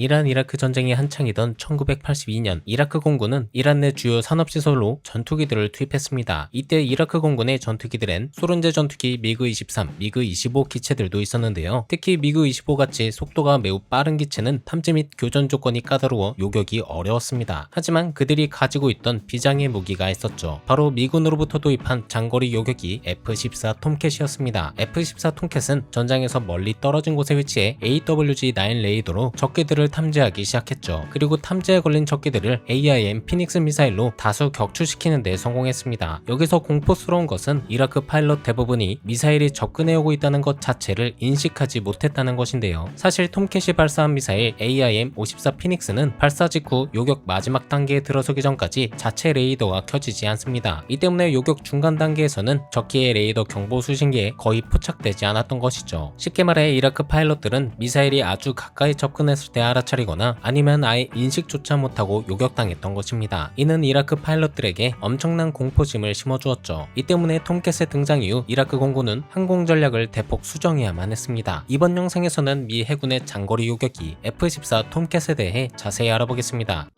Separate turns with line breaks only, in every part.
이란 이라크 전쟁이 한창이던 1982년 이라크 공군은 이란 내 주요 산업시설로 전투기들을 투입했습니다. 이때 이라크 공군의 전투기들엔 소련제 전투기 미그 23, 미그 25 기체들도 있었는데요. 특히 미그 25 같이 속도가 매우 빠른 기체는 탐지 및 교전 조건이 까다로워 요격이 어려웠습니다. 하지만 그들이 가지고 있던 비장의 무기가 있었죠. 바로 미군으로부터 도입한 장거리 요격기 F-14 톰캣이었습니다. F-14 톰캣은 전장에서 멀리 떨어진 곳에 위치해 AWG-9 레이더로 적기들을 탐지하기 시작했죠. 그리고 탐지에 걸린 적기들을 AIM 피닉스 미사일로 다수 격추시키는 데 성공했습니다. 여기서 공포스러운 것은 이라크 파일럿 대부분이 미사일이 접근해 오고 있다는 것 자체를 인식하지 못했다는 것인데요. 사실 톰캣이 발사한 미사일 AIM-54 피닉스는 발사 직후 요격 마지막 단계에 들어서기 전까지 자체 레이더가 켜지지 않습니다. 이 때문에 요격 중간 단계에서는 적기의 레이더 경보 수신기에 거의 포착되지 않았던 것이죠. 쉽게 말해 이라크 파일럿들은 미사일이 아주 가까이 접근했을 때 알아 차리거나 아니면 아예 인식조차 못하고 요격당했던 것입니다. 이는 이라크 파일럿들에게 엄청난 공포심을 심어주었죠. 이 때문에 톰캣의 등장 이후 이라크 공군은 항공 전략을 대폭 수정해야만 했습니다. 이번 영상에서는 미 해군의 장거리 요격기 F-14 톰캣에 대해 자세히 알아보겠습니다.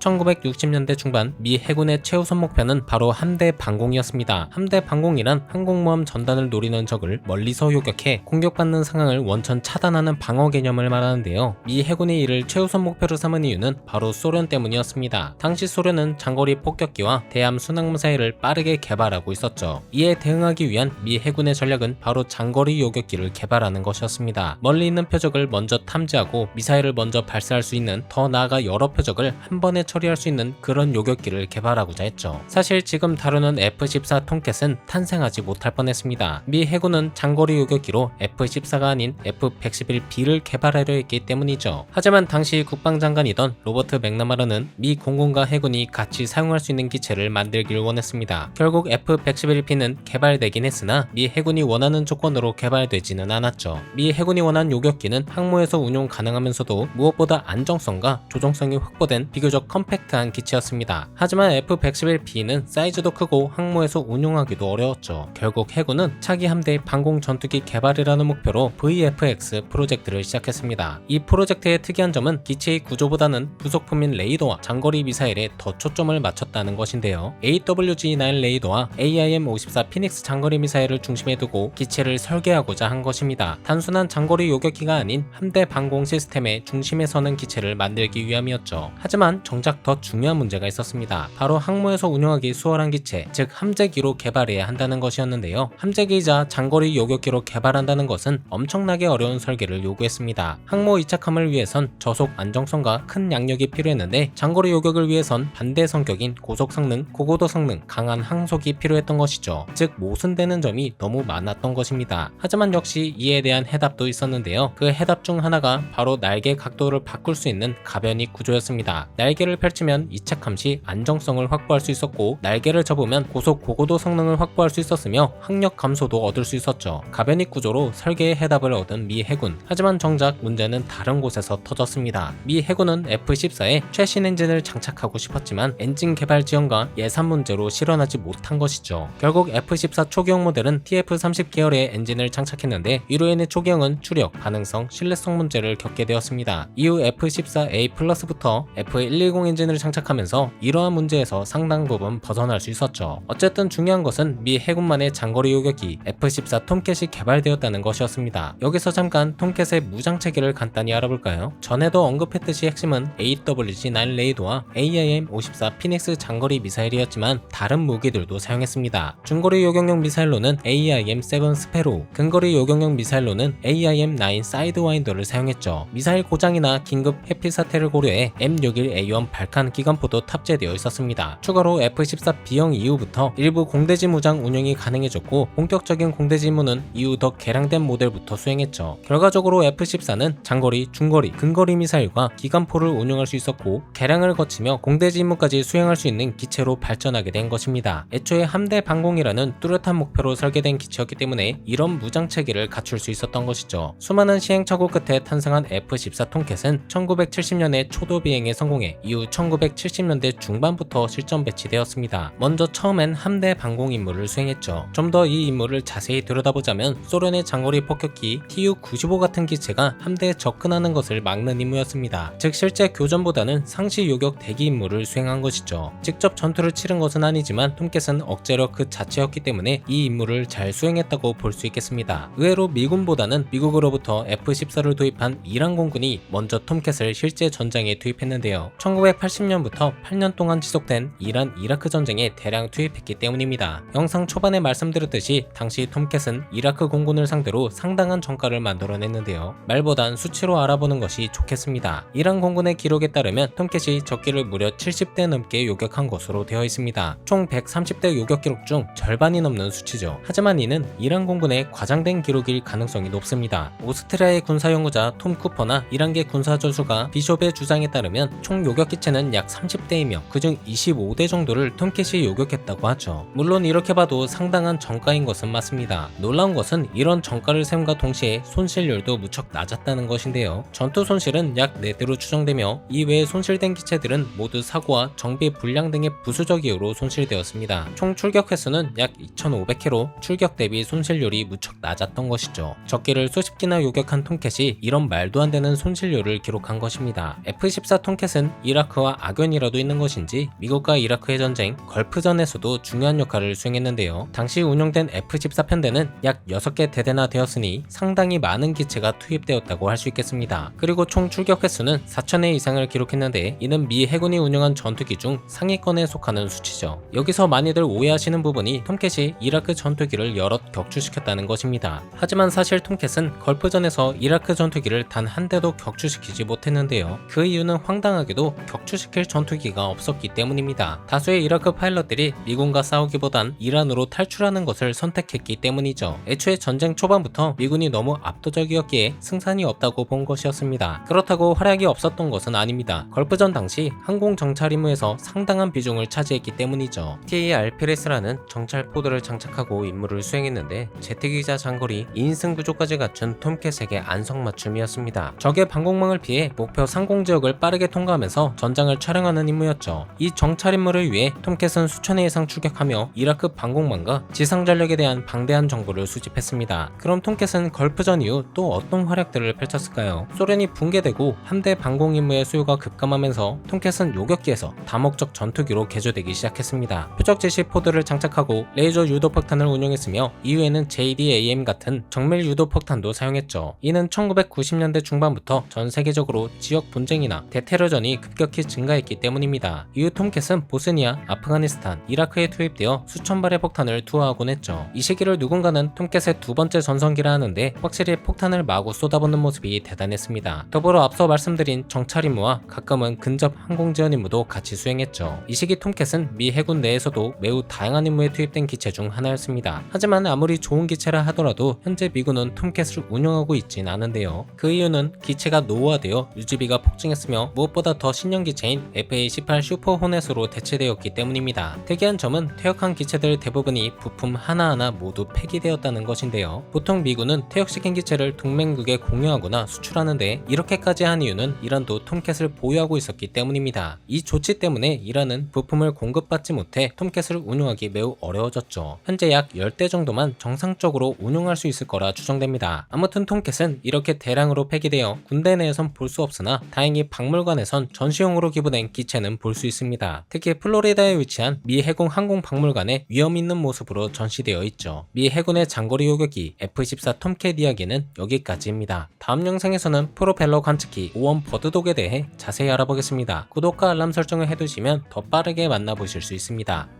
1960년대 중반 미 해군의 최우선 목표는 바로 함대 방공이었습니다. 함대 방공이란 항공모함 전단을 노리는 적을 멀리서 요격해 공격받는 상황을 원천 차단하는 방어 개념을 말하는데요. 미 해군이 이를 최우선 목표로 삼은 이유는 바로 소련 때문이었습니다. 당시 소련은 장거리 폭격기와 대함 순항 미사일을 빠르게 개발하고 있었죠. 이에 대응하기 위한 미 해군의 전략은 바로 장거리 요격기를 개발하는 것이었습니다. 멀리 있는 표적을 먼저 탐지하고 미사일을 먼저 발사할 수 있는 더 나아가 여러 표적을 한 번에 처리할 수 있는 그런 요격기를 개발하고자 했죠. 사실 지금 다루는 F-14 톰캣은 탄생하지 못할 뻔했습니다. 미 해군은 장거리 요격기로 F-14가 아닌 F-111B를 개발하려 했기 때문이죠. 하지만 당시 국방장관이던 로버트 맥나마르는 미 공군과 해군이 같이 사용할 수 있는 기체를 만들기를 원했습니다. 결국 F-111B는 개발되긴 했으나 미 해군이 원하는 조건으로 개발되지는 않았죠. 미 해군이 원한 요격기는 항모에서 운용 가능하면서도 무엇보다 안정성과 조종성이 확보된 비교적 컴 팩트한 기체였습니다. 하지만 F-111B는 사이즈도 크고 항모에서 운용하기도 어려웠죠. 결국 해군은 차기 함대 방공 전투기 개발이라는 목표로 VFX 프로젝트를 시작했습니다. 이 프로젝트의 특이한 점은 기체의 구조보다는 부속품인 레이더와 장거리 미사일에 더 초점을 맞췄다는 것인데요. AWG-9 레이더와 AIM-54 피닉스 장거리 미사일을 중심에 두고 기체를 설계하고자 한 것입니다. 단순한 장거리 요격기가 아닌 함대 방공 시스템의 중심에 서는 기체를 만들기 위함이었죠. 하지만 정작 더 중요한 문제가 있었습니다. 바로 항모에서 운용하기 수월한 기체, 즉 함재기로 개발해야 한다는 것이었는데요. 함재기이자 장거리 요격기로 개발한다는 것은 엄청나게 어려운 설계를 요구했습니다. 항모 이착함을 위해선 저속 안정성과 큰 양력이 필요했는데 장거리 요격을 위해선 반대 성격인 고속 성능, 고고도 성능, 강한 항속이 필요했던 것이죠. 즉 모순되는 점이 너무 많았던 것입니다. 하지만 역시 이에 대한 해답도 있었는데요. 그 해답 중 하나가 바로 날개 각도를 바꿀 수 있는 가변익 구조였습니다. 날개를 펼치면 이착함 시 안정성을 확보할 수 있었고 날개를 접으면 고속 고고도 성능을 확보할 수 있었으며 항력 감소도 얻을 수 있었죠. 가변익 구조로 설계의 해답을 얻은 미 해군. 하지만 정작 문제는 다른 곳에서 터졌습니다. 미 해군은 F-14에 최신 엔진을 장착하고 싶었지만 엔진 개발 지원과 예산 문제로 실현하지 못한 것이죠. 결국 F-14 초기형 모델은 TF-30 계열의 엔진을 장착했는데 이로 인해 초기형은 추력, 가능성, 신뢰성 문제를 겪게 되었습니다. 이후 F-14A 플러스부터 F-110 엔진을 장착하면서 이러한 문제에서 상당 부분 벗어날 수 있었죠. 어쨌든 중요한 것은 미 해군만의 장거리 요격기 F-14 톰캣이 개발되었다는 것이었습니다. 여기서 잠깐 톰캣의 무장 체계를 간단히 알아볼까요? 전에도 언급했듯이 핵심은 AWG-9 레이더와 AIM-54 피닉스 장거리 미사일이었지만 다른 무기들도 사용했습니다. 중거리 요격용 미사일로는 AIM-7 스페로, 근거리 요격용 미사일로는 AIM-9 사이드와인더를 사용했죠. 미사일 고장이나 긴급 해피 사태를 고려해 M61A1 발칸 기관포도 탑재되어 있었습니다. 추가로 F-14 B형 이후부터 일부 공대지 무장 운영이 가능해졌고 본격적인 공대지 임무는 이후 더 개량된 모델부터 수행했죠. 결과적으로 F-14는 장거리, 중거리, 근거리 미사일과 기관포를 운용할 수 있었고 개량을 거치며 공대지 임무까지 수행할 수 있는 기체로 발전하게 된 것입니다. 애초에 함대 방공이라는 뚜렷한 목표로 설계된 기체였기 때문에 이런 무장 체계를 갖출 수 있었던 것이죠. 수많은 시행착오 끝에 탄생한 F-14 톰캣은 1970년에 초도 비행에 성공해 이후 이후 1970년대 중반부터 실전 배치되었습니다. 먼저 처음엔 함대 방공 임무를 수행했죠. 좀 더 이 임무를 자세히 들여다보자면 소련의 장거리 폭격기 Tu-95 같은 기체가 함대에 접근하는 것을 막는 임무였습니다. 즉 실제 교전보다는 상시 요격 대기 임무를 수행한 것이죠. 직접 전투를 치른 것은 아니지만 톰캣은 억제력 그 자체였기 때문에 이 임무를 잘 수행했다고 볼 수 있겠습니다. 의외로 미군보다는 미국으로부터 F-14를 도입한 이란 공군이 먼저 톰캣을 실제 전장에 투입했는데요. 1980년부터 8년 동안 지속된 이란 이라크 전쟁에 대량 투입했기 때문입니다. 영상 초반에 말씀드렸듯이 당시 톰캣은 이라크 공군을 상대로 상당한 전가를 만들어냈는데요. 말보단 수치로 알아보는 것이 좋겠습니다. 이란 공군의 기록에 따르면 톰캣이 적기를 무려 70대 넘게 요격한 것으로 되어 있습니다. 총 130대 요격 기록 중 절반이 넘는 수치죠. 하지만 이는 이란 공군의 과장된 기록일 가능성이 높습니다. 오스트리아의 군사 연구자 톰 쿠퍼나 이란계 군사저수가 비숍의 주장에 따르면 총 요격 기 체는 약 30대이며 그중 25대 정도를 톰캣이 요격했다고 하죠. 물론 이렇게 봐도 상당한 정가인 것은 맞습니다. 놀라운 것은 이런 정가를 세움과 동시에 손실률도 무척 낮았다는 것인데요. 전투 손실은 약 4대로 추정되며 이외에 손실된 기체들은 모두 사고와 정비 불량 등의 부수적 이유로 손실되었습니다. 총 출격 횟수는 약 2,500회로 출격 대비 손실률이 무척 낮았던 것이죠. 적기를 수십 기나 요격한 톰캣이 이런 말도 안 되는 손실률을 기록한 것입니다. F-14 톰캣은 이라크 와 악연이라도 있는 것인지 미국과 이라크의 전쟁, 걸프전에서도 중요한 역할을 수행했는데요. 당시 운용된 F-14 편대는 약 6개 대대나 되었으니 상당히 많은 기체가 투입되었다고 할 수 있겠습니다. 그리고 총 출격 횟수는 4,000회 이상을 기록했는데 이는 미 해군이 운영한 전투기 중 상위권에 속하는 수치죠. 여기서 많이들 오해하시는 부분이 톰캣이 이라크 전투기를 여럿 격추시켰다는 것입니다. 하지만 사실 톰캣은 걸프전에서 이라크 전투기를 단 한 대도 격추시키지 못했는데요. 그 이유는 황당하게도 격 추시킬 전투기가 없었기 때문입니다. 다수의 이라크 파일럿들이 미군과 싸우기보단 이란으로 탈출하는 것을 선택했기 때문이죠. 애초에 전쟁 초반부터 미군이 너무 압도적이었기에 승산이 없다고 본 것이었습니다. 그렇다고 활약이 없었던 것은 아닙니다. 걸프전 당시 항공 정찰 임무에서 상당한 비중을 차지했기 때문이죠. TARPS라는 정찰 포드를 장착하고 임무를 수행했는데 제트기자 장거리 2인승 구조까지 갖춘 톰캣에게 안성맞춤이었습니다. 적의 방공망을 피해 목표 상공 지역을 빠르게 통과하면서 전 장을 촬영하는 임무였죠. 이 정찰 임무를 위해 톰캣은 수천 회 이상 출격하며 이라크 방공망과 지상 전력에 대한 방대한 정보를 수집했습니다. 그럼 톰캣은 걸프전 이후 또 어떤 활약들을 펼쳤을까요? 소련이 붕괴되고 함대 방공 임무의 수요가 급감하면서 톰캣은 요격기에서 다목적 전투기로 개조되기 시작했습니다. 표적 제시 포드를 장착하고 레이저 유도 폭탄을 운용했으며 이후에는 JDAM 같은 정밀 유도 폭탄도 사용했죠. 이는 1990년대 중반부터 전 세계적으로 지역 분쟁이나 대테러전이 급격히 증가했기 때문입니다. 이후 톰캣은 보스니아, 아프가니스탄, 이라크에 투입되어 수천 발의 폭탄을 투하하곤 했죠. 이 시기를 누군가는 톰캣의 두 번째 전성기라 하는데 확실히 폭탄을 마구 쏟아붓는 모습이 대단했습니다. 더불어 앞서 말씀드린 정찰 임무와 가끔은 근접 항공 지원 임무도 같이 수행했죠. 이 시기 톰캣은 미 해군 내에서도 매우 다양한 임무에 투입된 기체 중 하나였습니다. 하지만 아무리 좋은 기체라 하더라도 현재 미군은 톰캣을 운영하고 있진 않은데요. 그 이유는 기체가 노후화되어 유지비가 폭증했으며 무엇보다 더 신형 기체인 FA-18 슈퍼 호넷으로 대체되었기 때문입니다. 특이한 점은 퇴역한 기체들 대부분이 부품 하나하나 모두 폐기되었다는 것인데요. 보통 미군은 퇴역시킨 기체를 동맹국에 공유하거나 수출하는데 이렇게까지 한 이유는 이란도 톰캣을 보유하고 있었기 때문입니다. 이 조치 때문에 이란은 부품을 공급받지 못해 톰캣을 운용하기 매우 어려워졌죠. 현재 약 10대 정도만 정상적으로 운용할 수 있을 거라 추정됩니다. 아무튼 톰캣은 이렇게 대량으로 폐기되어 군대 내에선 볼 수 없으나 다행히 박물관에선 전시용 으로 기부된 기체는 볼 수 있습니다. 특히 플로리다에 위치한 미 해군 항공 박물관에 위험 있는 모습으로 전시되어 있죠. 미 해군의 장거리 요격기 F-14 톰캣 이야기는 여기까지입니다. 다음 영상에서는 프로펠러 관측기 5원 버드독에 대해 자세히 알아보겠습니다. 구독과 알람 설정을 해두시면 더 빠르게 만나보실 수 있습니다.